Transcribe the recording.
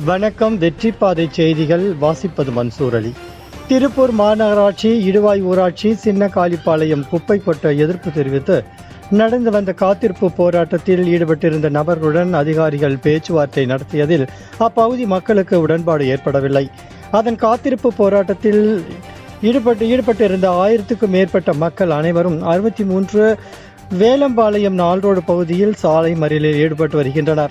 வணக்கம் வெற்றிப்பாதை செய்திகள் வாசிப்பது மன்சூர் அலி. திருப்பூர் மாநகராட்சி இடுவாய் ஊராட்சி சின்ன காளிப்பாளையம் குப்பை கொட்ட எதிர்ப்பு தெரிவித்து நடந்து வந்த காத்திருப்பு போராட்டத்தில் ஈடுபட்டிருந்த நபர்களுடன் அதிகாரிகள் பேச்சுவார்த்தை நடத்தியதில் அப்பகுதி மக்களுக்கு உடன்பாடு ஏற்படவில்லை. அதன் காத்திருப்பு போராட்டத்தில் ஈடுபட்டு ஈடுபட்டிருந்த ஆயிரத்துக்கும் மேற்பட்ட மக்கள் அனைவரும் அறுபத்தி மூன்று வேலம்பாளையம் நால்ரோடு பகுதியில் சாலை மறியலில் ஈடுபட்டு வருகின்றனர்.